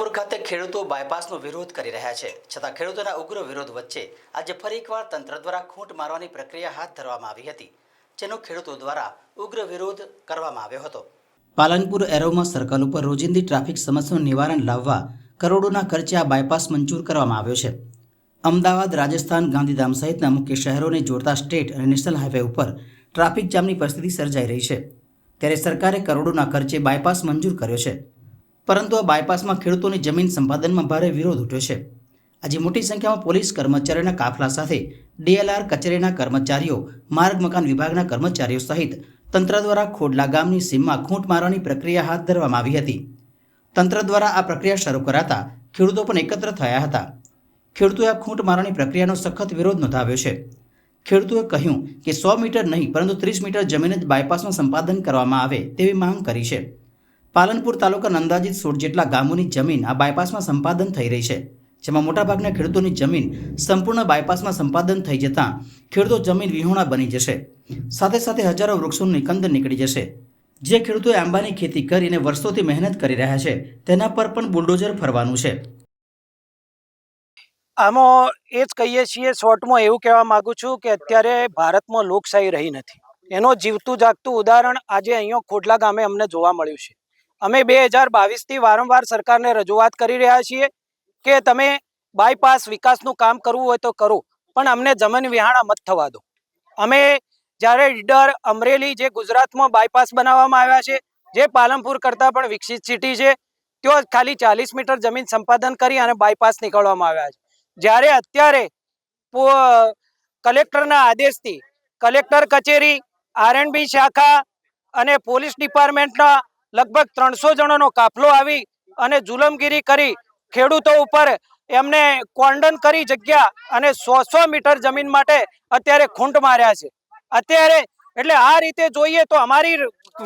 પાલનપુર ખાતે ખેડૂતો બાયપાસનો વિરોધ કરી રહ્યા છે. છતાં ખેડૂતોના ઉગ્ર વિરોધ વચ્ચે આજે ફરી એકવાર તંત્ર દ્વારા ખૂંટ મારવાની પ્રક્રિયા હાથ ધરવામાં આવી હતી, જેનો ખેડૂતો દ્વારા ઉગ્ર વિરોધ કરવામાં આવ્યો હતો. પાલનપુર એરોમાં સર્કલ ઉપર રોજિંદી ટ્રાફિક સમસ્યાનું નિવારણ લાવવા કરોડોના ખર્ચે આ બાયપાસ મંજૂર કરવામાં આવ્યો છે. અમદાવાદ, રાજસ્થાન, ગાંધીધામ સહિતના મુખ્ય શહેરોને જોડતા સ્ટેટ અને નેશનલ હાઈવે ઉપર ટ્રાફિક જામની પરિસ્થિતિ સર્જાઈ રહી છે. ત્યારે સરકારે કરોડોના ખર્ચે બાયપાસ મંજૂર કર્યો છે. પરંતુ આ બાયપાસમાં ખેડૂતોની જમીન સંપાદનમાં ભારે વિરોધ ઉઠ્યો છે. આજે મોટી સંખ્યામાં પોલીસ કર્મચારીઓના કાફલા સાથે ડીએલઆર કચેરીના કર્મચારીઓ, માર્ગ મકાન વિભાગના કર્મચારીઓ સહિત તંત્ર દ્વારા ખોડલા ગામની સીમમાં ખૂંટ મારવાની પ્રક્રિયા હાથ ધરવામાં આવી હતી. તંત્ર દ્વારા આ પ્રક્રિયા શરૂ કરાતા ખેડૂતો પણ એકત્ર થયા હતા. ખેડૂતોએ આ ખૂંટ મારવાની પ્રક્રિયાનો સખત વિરોધ નોંધાવ્યો છે. ખેડૂતોએ કહ્યું કે સો મીટર નહીં, પરંતુ ત્રીસ મીટર જમીન જ બાયપાસનું સંપાદન કરવામાં આવે તેવી માંગ કરી છે. પાલનપુર તાલુકાના અંદાજિત સોળ જેટલા ગામોની જમીન આ બાયપાસમાં સંપાદન થઈ રહી છે, જેમાં મોટાભાગના ખેડૂતોની જમીન સંપૂર્ણ બાયપાસમાં સંપાદન થઈ જતાં ખેડૂતો જમીન વિહોણા બની જશે. સાથે સાથે હજારો વૃક્ષોનું નિકંદન નીકળી જશે. જે ખેડૂતોએ આંબાની ખેતી કરીને વર્ષોથી મહેનત કરી રહ્યા છે, તેના પર પણ બુલડોઝર ફરવાનું છે. આમાં એ જ કહીએ છીએ, શોર્ટમાં એવું કહેવા માગું છું કે અત્યારે ભારતમાં લોકશાહી રહી નથી. એનો જીવતું જાગતું ઉદાહરણ આજે અહીંયા ખોડલા ગામે અમને જોવા મળ્યું છે. અમે બે હજાર બાવીસથી વારંવાર સરકારને રજૂઆત કરી રહ્યા છીએ કે તમે બાયપાસ વિકાસનું કામ કરવું હોય તો કરો, પણ અમને જમીન વિહાણા મત થવા દો. અમે જ્યારે ઈડર, અમરેલી જે ગુજરાતમાં બાયપાસ બનાવવામાં આવ્યા છે, જે પાલનપુર કરતાં પણ વિકસિત સિટી છે, ત્યાં ખાલી ચાલીસ મીટર જમીન સંપાદન કરી અને બાયપાસ નીકળવામાં આવ્યા છે. જ્યારે અત્યારે કલેક્ટરના આદેશથી કલેક્ટર કચેરી આરએનબી શાખા અને પોલીસ ડિપાર્ટમેન્ટના લગભગ ત્રણસો જણોનો કાફલો આવી અને જુલમગીરી કરી ખેડૂતો ઉપર એમને કોન્ડન કરી જગ્યા અને સો સો મીટર જમીન માટે અત્યારે ખૂંટ માર્યા છે. અત્યારે એટલે આ રીતે જોઈએ તો અમારી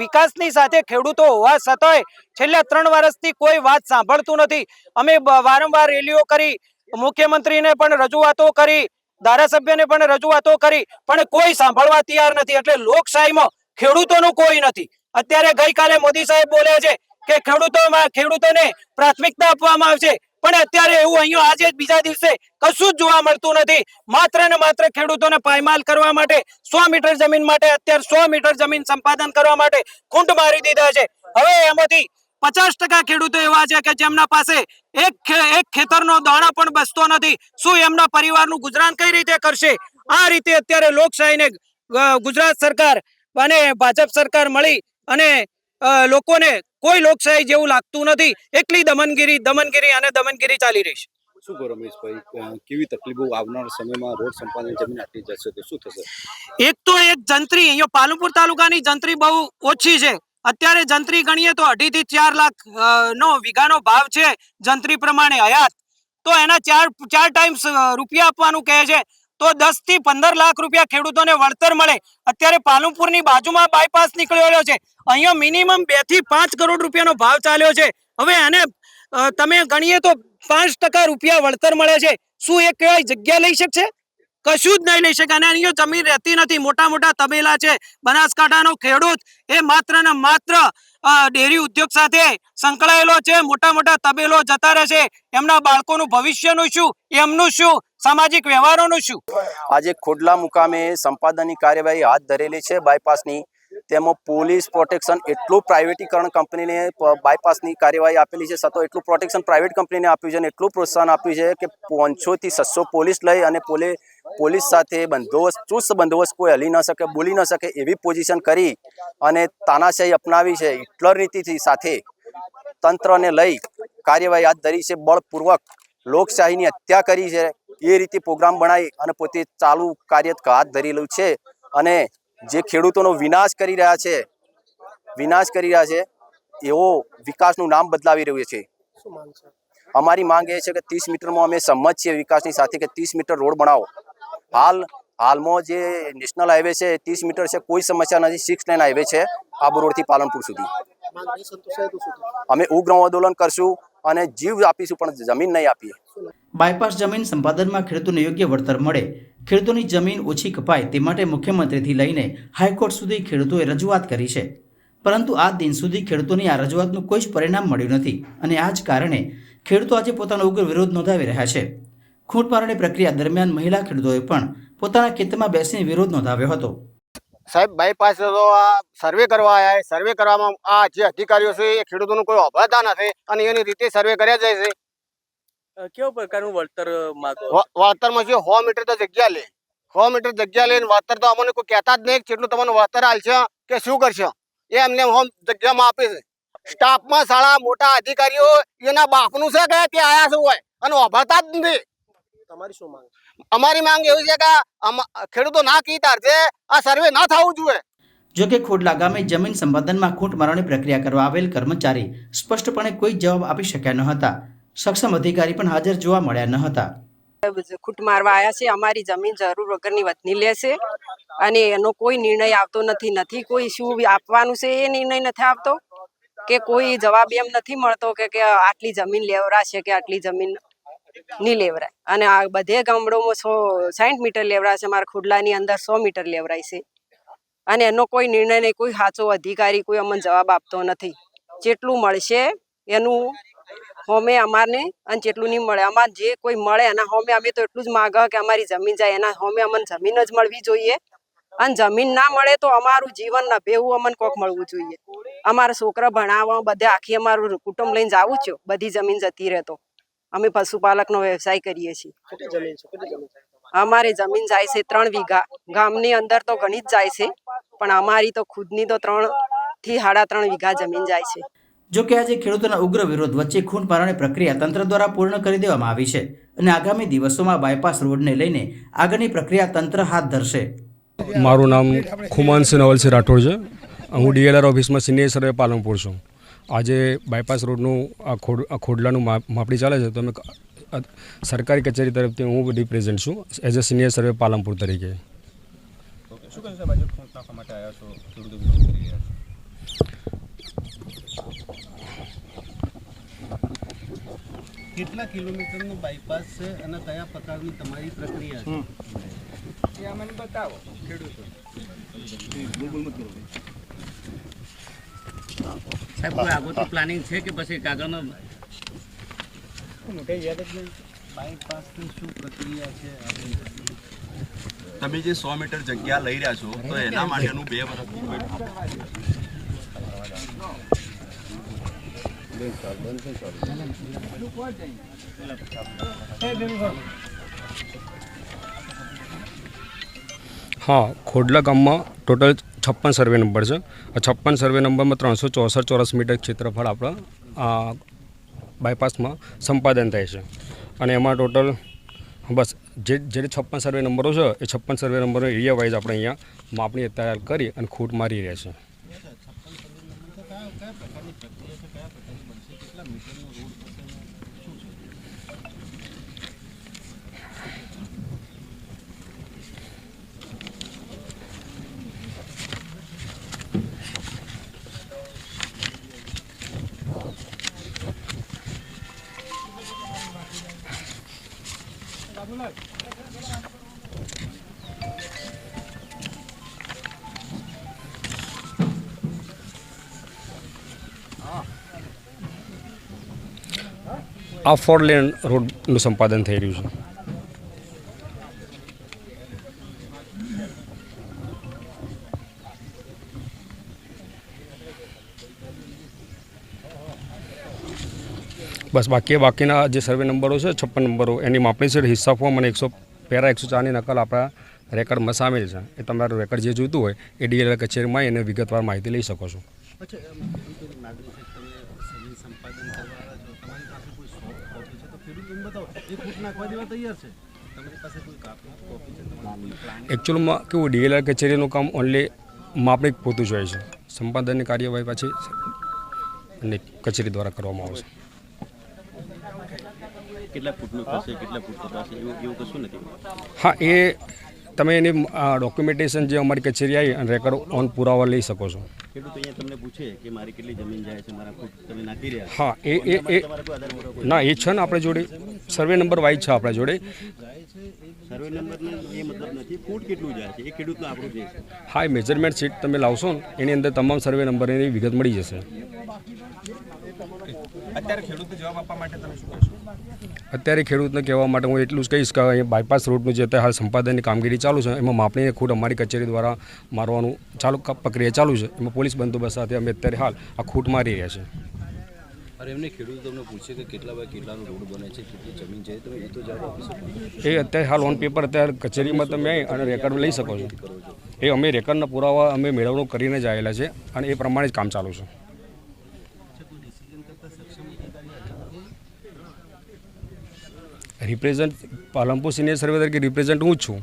વિકાસની સાથે ખેડૂતો હોવા છતાંય છેલ્લા ત્રણ વર્ષથી કોઈ વાત સાંભળતું નથી. અમે વારંવાર રેલીઓ કરી, મુખ્યમંત્રીને પણ રજૂઆતો કરી, ધારાસભ્યને પણ રજૂઆતો કરી, પણ કોઈ સાંભળવા તૈયાર નથી. એટલે લોકશાહીમાં ખેડૂતોનું કોઈ નથી. અત્યારે ગઈકાલે મોદી સાહેબ બોલે છે કે ખેડૂતોમાં ખેડૂતોને પ્રાથમિકતા આપવામાં આવશે. પણ અત્યારે એવું અહીંયા આજે બીજા દિવસે કશું જ જોવા મળતું નથી. માત્ર ને માત્ર ખેડૂતોને પાયમાલ કરવા માટે, સો મીટર જમીન માટે, અત્યારે સો મીટર જમીન સંપાદન કરવા માટે ખૂંટ મારી દીધા છે. હવે એમાંથી પચાસ ટકા ખેડૂતો એવા છે કે જેમના પાસે એક એક ખેતરનો દાણા પણ બસતો નથી. શું એમના પરિવારનું ગુજરાન કઈ રીતે કરશે? આ રીતે અત્યારે લોકશાહીને ગુજરાત સરકાર અને ભાજપ સરકાર મળી અને લોકોને કોઈ લોકશાહી જેવું લાગતું નથી. એકલી દમનગીરી દમનગીરી અને દમનગીરી ચાલી રહી છે. શું કહો રમેશભાઈ? કેવી તકલીફો આવનાર સમયમાં રોડ સંપાદન જમીન આટલી જશે તો શું થશે? એક તો એક જંત્રી અહીંયા પાલનપુર તાલુકાની જંત્રી બહુ ઓછી છે. અત્યારે જંત્રી ગણીએ તો અઢી થી ચાર લાખ નો વીઘાનો ભાવ છે જંત્રી પ્રમાણે હયાત. તો એના ચાર ચાર ટાઈમ્સ રૂપિયા આપવાનું કહે છે. તો દસથી પંદર લાખ રૂપિયા ખેડૂતોને વળતર મળે. અત્યારે પાલનપુરની બાજુમાં બાયપાસ નીકળ્યો છે. અહીંયા મિનિમમ બેથી પાંચ કરોડ રૂપિયાનો ભાવ ચાલ્યો છે. હવે એને તમે ગણીએ તો પાંચ ટકા રૂપિયા વળતર મળે છે. શું એ કઈ જગ્યા લઈ શકશે? કશું જ નહીં લઈ શકે. અને અહીંયા જમીન રહેતી નથી. મોટા મોટા તબેલા છે. બનાસકાંઠાનો ખેડૂત એ માત્ર ને માત્ર ડેરી ઉદ્યોગ સાથે સંકળાયેલો છે. મોટા મોટા તબેલો જતા રહેશે એમના બાળકોનું ભવિષ્યનું શું? એમનું શું? સામાજિક વ્યવહારોનું શું? આજે ખોડલા મુકામે સંપાદનની કાર્યવાહી હાથ ધરેલી છે બાયપાસની. તેમાં પોલીસ પ્રોટેક્શન એટલું પ્રાઇવેટીકરણ કંપનીને બાયપાસની કાર્યવાહી આપેલી છે. સતો એટલું પ્રોટેક્શન પ્રાઇવેટ કંપનીને આપ્યું છે અને એટલું પ્રોત્સાહન આપ્યું છે કે પાંચસોથી છસો પોલીસ લઈ અને પોલે, પોલીસ સાથે બંદોબસ્ત, ચુસ્ત બંદોબસ્ત કોઈ હલી ન શકે, બોલી ન શકે એવી પોઝિશન કરી અને તાનાશાહી અપનાવી છે. હિટલર નીતિથી સાથે તંત્રને લઈ કાર્યવાહી હાથ ધરી છે. બળપૂર્વક લોકશાહીની હત્યા કરી છે. એ રીતે પ્રોગ્રામ બનાવી અને પોતે ચાલુ કાર્ય હાથ ધરેલું છે. અને જે ખેડૂતોનો વિનાશ કરી રહ્યા છે વિનાશ કરી રહ્યા છે એવો વિકાસનું નામ બદલાવી રહ્યું છે. અમારી માંગ એ છે કે ત્રીસ મીટરમાં અમે સંમત છીએ વિકાસની સાથે કે ત્રીસ મીટર રોડ બનાવો. હાલ હાલમાં જે નેશનલ હાઈવે છે ત્રીસ મીટર છે કોઈ સમસ્યા નથી. સિક્સ લાઇન હાઈવે છે આબુ રોડથી પાલનપુર સુધી. અમે ઉગ્ર આંદોલન કરશું. અને જીવ આપીશું, પણ જમીન નહીં આપીએ. બાયપાસ જમીન સંપાદનમાં ખેડૂતોને યોગ્ય વળતર મળે. ખેડૂતોની જમીન ઓછી કપાય તે માટે મુખ્યમંત્રીથી લઈને હાઈકોર્ટ સુધી ખેડૂતોએ રજૂઆત કરી છે. પરંતુ આ દિન સુધી ખેડૂતોની આ રજૂઆતનું કોઈ જ પરિણામ મળ્યું નથી અને આ જ કારણે ખેડૂતો આજે પોતાનો ઉગ્ર વિરોધ નોંધાવી રહ્યા છે. ખૂંટમારણી પ્રક્રિયા દરમિયાન મહિલા ખેડૂતોએ પણ પોતાના ખેતરમાં બેસીને વિરોધ નોંધાવ્યો હતો. સાહેબ બાયપાસ તો આ સર્વે કરવા આવ્યા સર્વે કરવામાં આ જે અધિકારીઓ છે એ ખેડૂતોનું કોઈ અભરતા નથી અને એની રીતે સર્વે કર્યા જાય છે. અ, પ્રકારનું વળતર માંગો વળતરમાં જે સો મીટર તો જગ્યા લે. સો મીટર જગ્યા લઈને વળતર તો અમને કોઈ કહેતા જ નહીં કેટલું તમને વળતર હાલશે કે શું કરશે. એ અમને હોમ જગ્યામાં આપે છે. સ્ટાફમાં સાળા મોટા અધિકારીઓ એના બાપનું છે કે તે આયા છે હોય? અને અભરતા જ નથી. તમારી શું માંગ અમારી માંગ એવી છે કે ખેડૂતો ના કીતાર છે આ સર્વે ના થવું જોઈએ. જો કે ખોડલા ગામે જમીન સંપાદનમાં ખૂંટ મારવાની પ્રક્રિયા કરવા આવેલ કર્મચારી સ્પષ્ટપણે કોઈ જવાબ આપી શક્યા ન હતા. સક્ષમ અધિકારી પણ હાજર જોવા મળ્યા ન હતા. ખૂટ મારવા આવ્યા છે અમારી જમીન જરૂર વગરની વતની લેશે અને એનો કોઈ નિર્ણય આવતો નથી. નથી કોઈ શું આપવાનું છે એ નિર્ણય નથી આવતો? કે કોઈ જવાબ એમ નથી મળતો કે કે આટલી જમીન લેવરાશે કે આટલી જમીન નહીં લેવરાય. અને આ બધે ગામડોમાં સો સાઠ મીટર લેવરાશે મારા ખુડલાની અંદર સો મીટર લેવરાય છે. અને એનો કોઈ નિર્ણય નહીં, કોઈ સાચો અધિકારી કોઈ અમને જવાબ આપતો નથી. જેટલું મળશે એનું હોમે અમારને અને જેટલું નહીં મળે. અમાર જે કોઈ મળે એના હોમે અમે તો એટલું જ માગ કે અમારી જમીન જાય. એના હોમે અમને જમીન જ મળવી જોઈએ. અને જમીન ના મળે તો અમારું જીવન ન ભેવું, અમને કોક મળવું જોઈએ. અમારા છોકરા ભણાવવા, બધે આખી અમારું કુટુંબ લઈને જાવું છે. બધી જમીન જતી રહે તો. અમે પશુપાલકનો વ્યવસાય કરીએ છીએ. કેટલી જમીન છે? કેટલી જમીન છે? અમારે જમીન જાય છે ત્રણ વીઘા. ગામની અંદર તો ઘણી જ જાય છે પણ અમારી તો ખુદની તો ત્રણથી સાડા ત્રણ વીઘા જમીન જાય છે. જો કે આજે ખેડૂતોના ઉગ્ર વિરોધ વચ્ચે ખૂન મારવાની પ્રક્રિયા તંત્ર દ્વારા પૂર્ણ કરી દેવામાં આવી છે અને આગામી દિવસોમાં બાયપાસ રોડને લઈને આગળની પ્રક્રિયા તંત્ર હાથ ધરશે. મારું નામ ખુમાનસિંહ નવલસિંહ રાઠોડ છે. હું ડીએલઆર ઓફિસમાં સિનિયર સર્વે પાલનપુર છું. આજે બાયપાસ રોડનું આ ખોડ આ ખોડલાનું માપ- માપણી ચાલે છે તો અમે સરકારી કચેરી તરફથી હું રિપ્રેઝેન્ટ છું as a senior survey Palanpur તરીકે. કેટલા કિલોમીટરનું બાયપાસ છે અને કયા પ્રકારની તમારી પ્રક્રિયા છે? એ અમને બતાવો. ખેડૂતો. સાહેબ કોઈ તો પ્લાનિંગ છે કે પછી કાગળમાં બાયપાસની શું પ્રક્રિયા છે તમે જે સો મીટર જગ્યા લઈ રહ્યા છો તો એના માટેનું બે વર્ષ હા ખોડલા ગામમાં ટોટલ છપ્પન સર્વે નંબર છે. આ છપ્પન સર્વે નંબરમાં ત્રણસો ચોસઠ ચોરસ મીટર ક્ષેત્રફળ આપણા બાયપાસમાં સંપાદન થાય છે. અને એમાં ટોટલ બસ, જે જે છપ્પન સર્વે નંબરો છે, એ છપ્પન સર્વે નંબરો એરિયા વાઇઝ આપણે અહીંયા માપણી તૈયાર કરી અને ખૂટ મારી રહ્યા છે. આ ફોર લેન રોડનું સંપાદન થઈ રહ્યું છે બસ બાકી બાકીના જે સર્વે નંબરો છે છપ્પન નંબરો એની માપણી છે હિસ્સા ફોર્મ અને એકસો પેરા એકસો ચારની નકલ આપણા રેકર્ડમાં સામેલ છે એ તમારું રેકર્ડ જે જોઈતું હોય એ ડીએલઆર કચેરીમાં એને વિગતવાર માહિતી લઈ શકો છો અચ્છા એમ ખેડૂતોની માગણી છે કે તમે જમીન સંપાદન કરવાના છો તમારી પાસે કોઈ સોફ્ટ કોપી છે તો ખેડૂતોને બતાવો એ ફૂટ નાખવા દેવા તૈયાર છે તમારી પાસે કોઈ કાપી કોપી છે તમારી પ્લાન એકચ્યુઅલમાં કેવું ડીએલઆર કચેરીનું કામ ઓનલી માપણી પૂરતું જ હોય છે. સંપાદનની કાર્યવાહી પાછી અને કચેરી દ્વારા કરવામાં આવશે કેટલા ફૂટનું થશે કેટલા ફૂટ થશે? એવું એવું કશું નથી? હા એ તમે એની ડોક્યુમેન્ટેશન જે અમારી કચેરી આવી અને રેકર્ડ ઓન પુરાવા લઈ શકો છો. ખેડૂત અહીંયા તમને પૂછે કે મારી કેટલી જમીન જાય છે મારા ફૂટ તમે નાખી રહ્યા હા એ એ એ ના એ છે ને આપણે જોડે. સર્વે નંબર વાઇઝ છે આપણા જોડે. સર્વે નંબરનો એ મતલબ નથી ફૂટ કેટલું જાય છે એ ખેડૂતનું આપણું જે છે. હા એ મેજરમેન્ટ શીટ તમે લાવશો ને એની અંદર તમામ સર્વે નંબરની વિગત મળી જશે. અત્યારે ખેડૂતને જવાબ આપવા માટે તમે શું કહેશો અત્યારે ખેડૂતને કહેવા માટે હું એટલું જ કહીશ કે અહીંયા બાયપાસ રોડનું જે અત્યારે હાલ સંપાદનની કામગીરી ચાલુ છે એમાં માપણીને ખૂટ અમારી કચેરી દ્વારા મારવાનું ચાલુ પ્રક્રિયા ચાલુ છે. એમાં પોલીસ બંદોબસ્ત સાથે અમે અત્યારે હાલ આ ખૂટ મારી રહ્યા છે અરે એમને ખેડૂતો તમને પૂછે કે કેટલા બાય કેટલાનો રોડ બને છે કેટલી જમીન છે તમે એ તો જવાબ આપી શકો એ અત્યારે હાલ ઓન પેપર અત્યારે કચેરીમાં તમે અને રેકર્ડ લઈ શકો છો. એ અમે રેકર્ડના પુરાવા અમે મેળવણું કરીને જ આવેલા છે અને એ પ્રમાણે જ કામ ચાલુ છે. રિપ્રેઝન્ટ પાલનપુર સિનિયર સર્વે તરીકે રિપ્રેઝન્ટ હું છું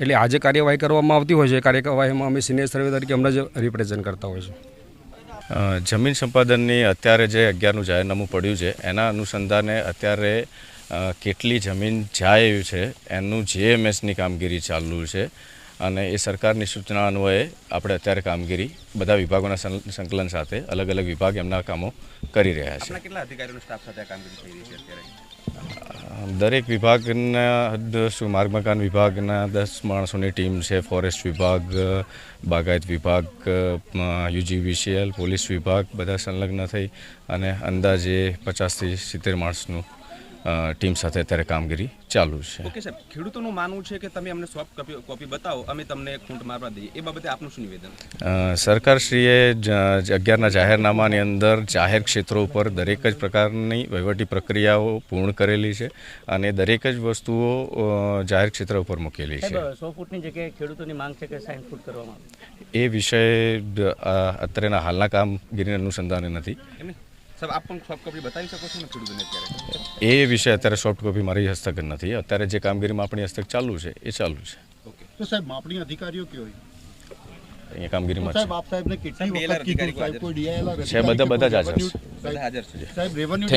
એટલે આજે કાર્યવાહી કરવામાં આવતી હોય છે, કાર્યવાહીમાં અમે સિનિયર સર્વે તરીકે અમને જ રિપ્રેઝન્ટ કરતા હોય છે જમીન સંપાદનની અત્યારે જે અગિયારનું જાહેરનામું પડ્યું છે, એના અનુસંધાને અત્યારે કેટલી જમીન જાય છે, એનું જીએમએસની કામગીરી ચાલુ છે અને એ સરકારની સૂચના અન્વયે આપણે અત્યારે કામગીરી બધા વિભાગોના સંકલન સાથે અલગ અલગ વિભાગ એમના કામો કરી રહ્યા છે. કેટલા અધિકારીઓનો સ્ટાફ સાથે કામગીરી થઈ રહી છે અત્યારે? દરેક વિભાગના દસ શું માર્ગ મકાન વિભાગના દસ માણસોની ટીમ છે ફોરેસ્ટ વિભાગ બાગાયત વિભાગ યુજીવીસીએલ પોલીસ વિભાગ બધા સંલગ્ન થઈ અને અંદાજે પચાસથી સિત્તેર માણસનું ટીમ સાથે અત્યારે કામગીરી ચાલુ છે. ઓકે સાહેબ ખેડૂતોનું માનવું છે કે તમે અમને સોફ્ટ કોપી કોપી બતાવો અમે તમને ખૂંટ મારવા દઈએ. એ બાબતે આપનું શું નિવેદન? સરકારશ્રીએ અગિયારના જાહેરનામાની અંદર જાહેર ક્ષેત્રો ઉપર દરેક જ પ્રકારની વહીવટી પ્રક્રિયાઓ પૂર્ણ કરેલી છે અને દરેક જ વસ્તુઓ જાહેર ક્ષેત્ર ઉપર મૂકેલી છે. સો ફૂટની જગ્યાએ ખેડૂતોની માંગ છે કે સાઠ ફૂટ કરવામાં એ વિષય અત્યારેના હાલના કામગીરીના અનુસંધાને નથી. સાહેબ આપ પણ સોફ્ટ કોપી બતાવી શકો છો ને ખેડૂતોને અત્યારે? એ વિષય અત્યારે સોફ્ટ કોપી મારી હસ્તક નથી. અત્યારે જે કામગીરીમાં આપણી હસ્તક ચાલુ છે એ ચાલુ છે. તો સાહેબ માપણી અધિકારીઓ કેવો અહીંયા કામગીરીમાં સાહેબ આપ સાહેબને કેટલી વખત કીધું? સાહેબ કોઈ ડીઆઈએલ છે બધા બધા જ હાજર છે. સાહેબ રેવન્યુ.